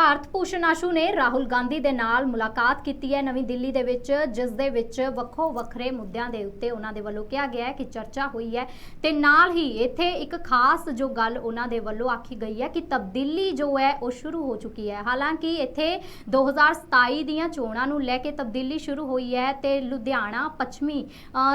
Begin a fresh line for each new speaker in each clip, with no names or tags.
ਭਾਰਤ ਭੂਸ਼ਣ ਆਸ਼ੂ ਨੇ ਰਾਹੁਲ ਗਾਂਧੀ ਦੇ ਨਾਲ ਮੁਲਾਕਾਤ ਕੀਤੀ ਹੈ ਨਵੀਂ ਦਿੱਲੀ ਦੇ ਵਿੱਚ, ਜਿਸ ਦੇ ਵਿੱਚ ਵੱਖੋ ਵੱਖਰੇ ਮੁੱਦਿਆਂ ਦੇ ਉੱਤੇ ਉਹਨਾਂ ਦੇ ਵੱਲੋਂ ਕਿਹਾ ਗਿਆ ਹੈ ਕਿ ਚਰਚਾ ਹੋਈ ਹੈ ਤੇ ਨਾਲ ਹੀ ਇੱਥੇ ਇੱਕ ਖਾਸ ਜੋ ਗੱਲ ਉਹਨਾਂ ਦੇ ਵੱਲੋਂ ਆਖੀ ਗਈ ਹੈ ਕਿ ਤਬਦੀਲੀ ਜੋ ਹੈ ਉਹ ਸ਼ੁਰੂ ਹੋ ਚੁੱਕੀ ਹੈ। ਹਾਲਾਂਕਿ ਇੱਥੇ 2027 ਦੀਆਂ ਚੋਣਾਂ ਨੂੰ ਲੈ ਕੇ ਤਬਦੀਲੀ ਸ਼ੁਰੂ ਹੋਈ ਹੈ ਤੇ ਲੁਧਿਆਣਾ ਪੱਛਮੀ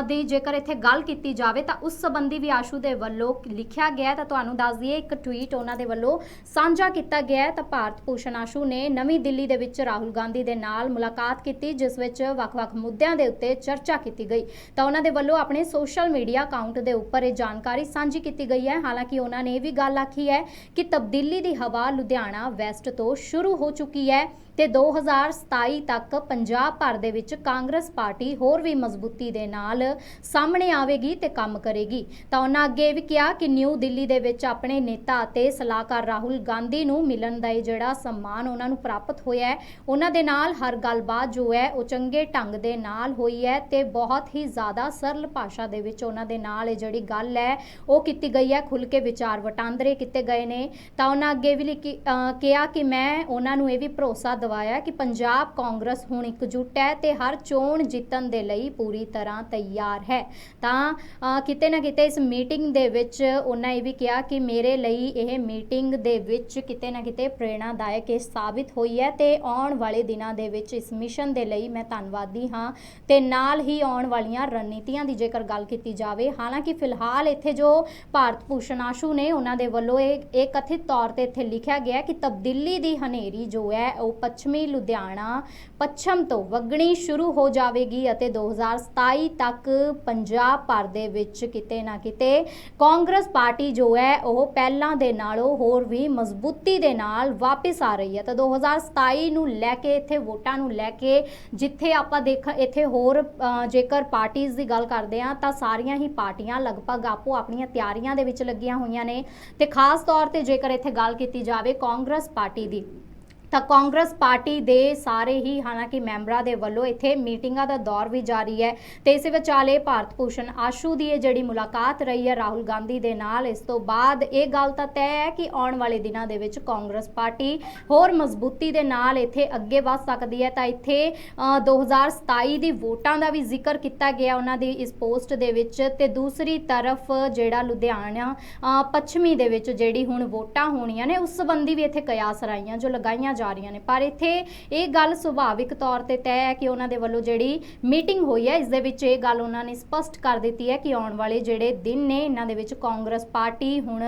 ਦੀ ਜੇਕਰ ਇੱਥੇ ਗੱਲ ਕੀਤੀ ਜਾਵੇ ਤਾਂ ਉਸ ਸੰਬੰਧੀ ਵੀ ਆਸ਼ੂ ਦੇ ਵੱਲੋਂ ਲਿਖਿਆ ਗਿਆ ਤਾਂ ਤੁਹਾਨੂੰ ਦੱਸ ਦਈਏ, ਇੱਕ ਟਵੀਟ ਉਹਨਾਂ ਦੇ ਵੱਲੋਂ ਸਾਂਝਾ ਕੀਤਾ ਗਿਆ ਤਾਂ ਭਾਰਤ ਭੂਸ਼ਣ ਆਸ਼ੂ ਨੇ ਨਵੀਂ ਦਿੱਲੀ ਦੇ ਵਿੱਚ ਰਾਹੁਲ ਗਾਂਧੀ ਦੇ ਨਾਲ ਮੁਲਾਕਾਤ ਕੀਤੀ, ਜਿਸ ਵਿੱਚ ਵੱਖ-ਵੱਖ ਮੁੱਦਿਆਂ ਦੇ ਉੱਤੇ ਚਰਚਾ ਕੀਤੀ ਗਈ। ਤਾਂ ਉਹਨਾਂ ਦੇ ਵੱਲੋਂ ਆਪਣੇ ਸੋਸ਼ਲ ਮੀਡੀਆ ਅਕਾਊਂਟ ਦੇ ਉੱਪਰ ਇਹ ਜਾਣਕਾਰੀ ਸਾਂਝੀ ਕੀਤੀ ਗਈ ਹੈ। ਹਾਲਾਂਕਿ ਉਹਨਾਂ ਨੇ ਇਹ ਵੀ ਗੱਲ ਆਖੀ ਹੈ ਕਿ ਤਬਦੀਲੀ ਦੀ ਹਵਾ ਲੁਧਿਆਣਾ ਵੈਸਟ ਤੋਂ ਸ਼ੁਰੂ ਹੋ ਚੁੱਕੀ ਹੈ। ਤੇ 2027 ਤੱਕ ਪੰਜਾਬ ਭਰ ਦੇ ਵਿੱਚ ਕਾਂਗਰਸ ਪਾਰਟੀ ਹੋਰ ਵੀ ਮਜ਼ਬੂਤੀ ਦੇ ਨਾਲ ਸਾਹਮਣੇ ਆਵੇਗੀ ਤੇ ਕੰਮ ਕਰੇਗੀ। ਤਾਂ ਉਹਨਾਂ ਅੱਗੇ ਇਹ ਵੀ ਕਿਹਾ ਕਿ ਨਿਊ ਦਿੱਲੀ ਦੇ ਵਿੱਚ ਆਪਣੇ ਨੇਤਾ ਅਤੇ ਸਲਾਹਕਾਰ ਰਾਹੁਲ ਗਾਂਧੀ ਨੂੰ ਮਿਲਣ ਦਾ ਇਹ ਜਿਹੜਾ ਸਨਮਾਨ ਉਹਨਾਂ ਨੂੰ ਪ੍ਰਾਪਤ ਹੋਇਆ ਹੈ, ਉਹਨਾਂ ਦੇ ਨਾਲ ਹਰ ਗੱਲਬਾਤ ਜੋ ਹੈ ਉਹ ਚੰਗੇ ਢੰਗ ਦੇ ਨਾਲ ਹੋਈ ਹੈ ਤੇ ਬਹੁਤ ਹੀ ਜ਼ਿਆਦਾ ਸਰਲ ਭਾਸ਼ਾ ਦੇ ਵਿੱਚ ਉਹਨਾਂ ਦੇ ਨਾਲ ਇਹ ਜਿਹੜੀ ਗੱਲ ਹੈ ਉਹ ਕੀਤੀ ਗਈ ਹੈ। ਖੁੱਲ ਕੇ ਵਿਚਾਰ ਵਟਾਂਦਰੇ ਕੀਤੇ ਗਏ ਨੇ। ਤਾਂ ਉਹਨਾਂ ਅੱਗੇ ਵੀ ਲਿਖੀ- ਕਿਹਾ ਕਿ ਮੈਂ ਉਹਨਾਂ ਨੂੰ ਇਹ ਵੀ ਭਰੋਸਾ ਦਿਵਾਇਆ ਕਿ ਪੰਜਾਬ ਕਾਂਗਰਸ ਹੁਣ ਇਕਜੁੱਟ ਹੈ ਤੇ ਹਰ ਚੋਣ ਜਿੱਤਣ ਦੇ ਲਈ ਪੂਰੀ ਤਰ੍ਹਾਂ ਤਿਆਰ ਹੈ। ਤਾਂ ਕਿਤੇ ਨਾ ਕਿਤੇ ਇਸ ਮੀਟਿੰਗ ਦੇ ਵਿੱਚ ਉਹਨਾਂ ਇਹ ਵੀ ਕਿਹਾ ਕਿ ਮੇਰੇ ਲਈ ਇਹ ਮੀਟਿੰਗ ਦੇ ਵਿੱਚ ਕਿਤੇ ਨਾ ਕਿਤੇ ਪ੍ਰੇਰਣਾਦਾਇਕ ਇਹ ਸਾਬਿਤ ਹੋਈ ਹੈ ਤੇ ਆਉਣ ਵਾਲੇ ਦਿਨਾਂ ਦੇ ਵਿੱਚ ਇਸ ਮਿਸ਼ਨ ਦੇ ਲਈ ਮੈਂ ਧੰਨਵਾਦੀ ਹਾਂ ਤੇ ਨਾਲ ਹੀ ਆਉਣ ਵਾਲੀਆਂ ਰਣਨੀਤੀਆਂ ਦੀ ਜੇਕਰ ਗੱਲ ਕੀਤੀ ਜਾਵੇ, ਹਾਲਾਂਕਿ ਫਿਲਹਾਲ ਇੱਥੇ ਜੋ ਭਾਰਤ ਭੂਸ਼ਣ ਆਸ਼ੂ ਨੇ ਉਹਨਾਂ ਦੇ ਵੱਲੋਂ ਇਹ ਇਹ ਕਥਿਤ ਤੌਰ ਤੇ ਇੱਥੇ ਲਿਖਿਆ ਗਿਆ ਕਿ ਤਬਦੀਲੀ ਦੀ ਹਨੇਰੀ ਜੋ ਹੈ ਉਹ ਪੱਛਮੀ ਲੁਧਿਆਣਾ, ਪੱਛਮ ਤੋਂ ਵਗਣੀ ਸ਼ੁਰੂ ਹੋ ਜਾਵੇਗੀ ਅਤੇ 2027 ਤੱਕ ਪੰਜਾਬ ਭਰ ਦੇ ਵਿੱਚ ਕਿਤੇ ਨਾ ਕਿਤੇ ਕਾਂਗਰਸ ਪਾਰਟੀ ਜੋ ਹੈ, ਉਹ ਪਹਿਲਾਂ ਦੇ ਨਾਲੋਂ ਹੋਰ ਵੀ ਮਜ਼ਬੂਤੀ ਦੇ ਨਾਲ ਵਾਪਸ ਆ ਰਹੀ ਹੈ। ਤਾਂ 2027 ਨੂੰ ਲੈ ਕੇ, ਇੱਥੇ ਵੋਟਾਂ ਨੂੰ ਲੈ ਕੇ, ਜਿੱਥੇ ਆਪਾਂ ਦੇਖ, ਇੱਥੇ ਹੋਰ ਜੇਕਰ ਪਾਰਟੀਆਂ ਦੀ ਗੱਲ ਕਰਦੇ ਹਾਂ, ਤਾਂ ਸਾਰੀਆਂ ਹੀ ਪਾਰਟੀਆਂ ਲਗਭਗ ਆਪੋ ਆਪਣੀਆਂ ਤਿਆਰੀਆਂ ਦੇ ਵਿੱਚ ਲੱਗੀਆਂ ਹੋਈਆਂ ਨੇ। ਤੇ ਖਾਸ ਤੌਰ ਤੇ ਜੇਕਰ ਇੱਥੇ ਗੱਲ ਕੀਤੀ ਜਾਵੇ ਕਾਂਗਰਸ ਪਾਰਟੀ ਦੀ ਤਾਂ ਕਾਂਗਰਸ ਪਾਰਟੀ ਦੇ ਸਾਰੇ ਹੀ ਹਾਲਾਂਕਿ ਮੈਂਬਰਾਂ ਦੇ ਵੱਲੋਂ ਇੱਥੇ ਮੀਟਿੰਗਾਂ ਦਾ ਦੌਰ ਵੀ ਜਾਰੀ ਹੈ ਤੇ ਇਸੇ ਵਿਚਾਲੇ ਭਾਰਤ ਭੂਸ਼ਣ ਆਸ਼ੂ ਦੀ ਇਹ ਜਿਹੜੀ ਮੁਲਾਕਾਤ ਰਹੀ ਹੈ ਰਾਹੁਲ ਗਾਂਧੀ ਦੇ ਨਾਲ ਇਸ ਤੋਂ ਬਾਅਦ ਇਹ ਗੱਲ ਤਾਂ ਤੈਅ ਹੈ ਕਿ ਆਉਣ ਵਾਲੇ ਦਿਨਾਂ ਦੇ ਵਿੱਚ ਕਾਂਗਰਸ ਪਾਰਟੀ ਹੋਰ ਮਜ਼ਬੂਤੀ ਦੇ ਨਾਲ ਇੱਥੇ ਅੱਗੇ ਵਧ ਸਕਦੀ ਹੈ। ਤਾਂ ਇੱਥੇ ਅ, 2027 ਦੀ ਵੋਟਾਂ ਦਾ ਵੀ ਜ਼ਿਕਰ ਕੀਤਾ ਗਿਆ ਉਹਨਾਂ ਦੀ ਇਸ ਪੋਸਟ ਦੇ ਵਿੱਚ ਤੇ ਦੂਸਰੀ ਤਰਫ ਜਿਹੜਾ ਲੁਧਿਆਣਾ ਪੱਛਮੀ ਦੇ ਵਿੱਚ ਜਿਹੜੀ ਹੁਣ ਵੋਟਾਂ ਹੋਣੀਆਂ ਨੇ ਉਸ ਸੰਬੰਧੀ ਵੀ ਇੱਥੇ ਕਿਆਸ ਰਾਈਆਂ ਜੋ ਲਗਾਈਆਂ ਜਾ ਰਹੀਆਂ ਨੇ। ਪਰ ਇੱਥੇ ਇਹ ਗੱਲ ਸੁਭਾਵਿਕ ਤੌਰ ਤੇ ਤੈਅ ਹੈ ਕਿ ਉਹਨਾਂ ਦੇ ਵੱਲੋਂ ਜਿਹੜੀ ਮੀਟਿੰਗ ਹੋਈ ਹੈ, ਇਸ ਦੇ ਵਿੱਚ ਇਹ ਗੱਲ ਉਹਨਾਂ ਨੇ ਸਪਸ਼ਟ ਕਰ ਦਿੱਤੀ ਹੈ ਕਿ ਆਉਣ ਵਾਲੇ ਜਿਹੜੇ ਦਿਨ ਨੇ, ਇਹਨਾਂ ਦੇ ਵਿੱਚ ਕਾਂਗਰਸ ਪਾਰਟੀ ਹੁਣ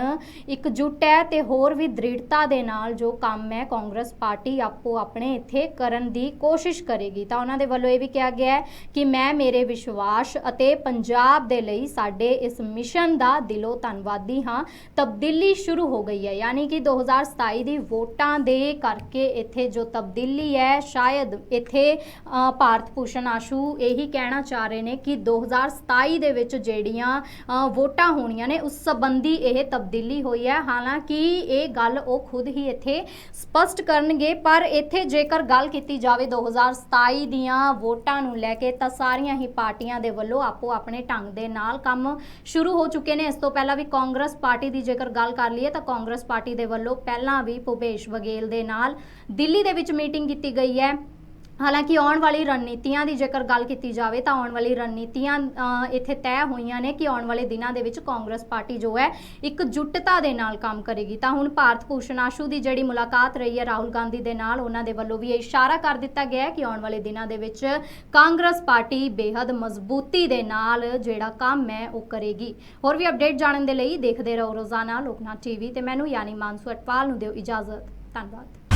ਇਕਜੁੱਟ ਹੈ ਤੇ ਹੋਰ ਵੀ ਦ੍ਰਿੜਤਾ ਦੇ ਨਾਲ ਜੋ ਕੰਮ ਹੈ, ਕਾਂਗਰਸ ਪਾਰਟੀ ਆਪੋ ਆਪਣੇ ਇੱਥੇ ਕਰਨ ਦੀ ਕੋਸ਼ਿਸ਼ ਕਰੇਗੀ। ਤਾਂ ਉਹਨਾਂ ਦੇ ਵੱਲੋਂ ਇਹ ਵੀ ਕਿਹਾ ਗਿਆ ਹੈ ਕਿ ਮੈਂ, ਮੇਰੇ ਵਿਸ਼ਵਾਸ ਅਤੇ ਪੰਜਾਬ ਦੇ ਲਈ ਸਾਡੇ ਇਸ ਮਿਸ਼ਨ ਦਾ ਦਿਲੋਂ ਧੰਨਵਾਦੀ ਹਾਂ। ਤਬਦੀਲੀ ਸ਼ੁਰੂ ਹੋ ਗਈ ਹੈ। ਯਾਨੀ ਕਿ 2027 ਦੀ ਵੋਟਾਂ ਦੇ ਕਰਕੇ ਇੱਥੇ ਜੋ ਤਬਦੀਲੀ ਹੈ, ਸ਼ਾਇਦ ਇੱਥੇ ਭਾਰਤ ਭੂਸ਼ਣ ਆਸ਼ੂ ਇਹੀ ਕਹਿਣਾ ਚਾਹ ਰਹੇ ਨੇ ਕਿ 2027 ਦੇ ਵਿੱਚ ਜਿਹੜੀਆਂ ਵੋਟਾਂ ਹੋਣੀਆਂ ਨੇ, ਉਸ ਸੰਬੰਧੀ ਇਹ ਤਬਦੀਲੀ ਹੋਈ ਹੈ। ਹਾਲਾਂਕਿ ਇਹ ਗੱਲ ਉਹ ਖੁਦ ਹੀ ਇੱਥੇ ਸਪਸ਼ਟ ਕਰਨਗੇ, ਪਰ ਇੱਥੇ ਜੇਕਰ ਗੱਲ ਕੀਤੀ ਜਾਵੇ 2027 ਦੀਆਂ ਵੋਟਾਂ ਨੂੰ ਲੈ ਕੇ, ਤਾਂ ਸਾਰੀਆਂ ਹੀ ਪਾਰਟੀਆਂ ਦੇ ਵੱਲੋਂ ਆਪੋ ਆਪਣੇ ਢੰਗ ਦੇ ਨਾਲ ਕੰਮ ਸ਼ੁਰੂ ਹੋ ਚੁੱਕੇ ਨੇ। ਇਸ ਤੋਂ ਪਹਿਲਾਂ ਵੀ ਕਾਂਗਰਸ ਪਾਰਟੀ ਦੀ ਜੇਕਰ ਗੱਲ ਕਰ ਲਈਏ, ਤਾਂ ਕਾਂਗਰਸ ਪਾਰਟੀ ਦੇ ਵੱਲੋਂ ਪਹਿਲਾਂ ਵੀ ਭੁਪੇਸ਼ ਬਘੇਲ ਦੇ ਨਾਲ ਦਿੱਲੀ ਦੇ ਵਿੱਚ ਮੀਟਿੰਗ ਕੀਤੀ ਗਈ ਹੈ। ਹਾਲਾਂਕਿ ਆਉਣ ਵਾਲੀ ਰਣਨੀਤੀਆਂ ਦੀ ਜੇਕਰ ਗੱਲ ਕੀਤੀ ਜਾਵੇ ਤਾਂ ਆਉਣ ਵਾਲੀ ਰਣਨੀਤੀਆਂ ਇੱਥੇ ਤੈਅ ਹੋਈਆਂ ਨੇ ਕਿ ਆਉਣ ਵਾਲੇ ਦਿਨਾਂ ਦੇ ਵਿੱਚ ਕਾਂਗਰਸ ਪਾਰਟੀ ਜੋ ਹੈ ਇੱਕ ਜੁੱਟਤਾ ਦੇ ਨਾਲ ਕੰਮ ਕਰੇਗੀ। ਤਾਂ ਹੁਣ ਭਾਰਤ ਭੂਸ਼ਣ ਆਸ਼ੂ ਦੀ ਜਿਹੜੀ ਮੁਲਾਕਾਤ ਰਹੀ ਹੈ ਰਾਹੁਲ ਗਾਂਧੀ ਦੇ ਨਾਲ, ਉਹਨਾਂ ਦੇ ਵੱਲੋਂ ਵੀ ਇਹ ਇਸ਼ਾਰਾ ਕਰ ਦਿੱਤਾ ਗਿਆ ਹੈ ਕਿ ਆਉਣ ਵਾਲੇ ਦਿਨਾਂ ਦੇ ਵਿੱਚ ਕਾਂਗਰਸ ਪਾਰਟੀ ਬੇहद ਮਜ਼ਬੂਤੀ ਦੇ ਨਾਲ ਜਿਹੜਾ ਕੰਮ ਹੈ, ਉਹ ਕਰੇਗੀ। ਹੋਰ ਵੀ ਅਪਡੇਟ ਜਾਣਨ ਦੇ ਲਈ ਦੇਖਦੇ ਰਹੋ ਰੋਜ਼ਾਨਾ ਲੋਕਨਾਥ ਟੀਵੀ ਤੇ ਮੈਨੂੰ ਯਾਨੀ ਮਾਨਸੂ ਅਟਵਾਲ ਨੂੰ ਦਿਓ ਇਜਾਜ਼ਤ। ਧੰਨਵਾਦ।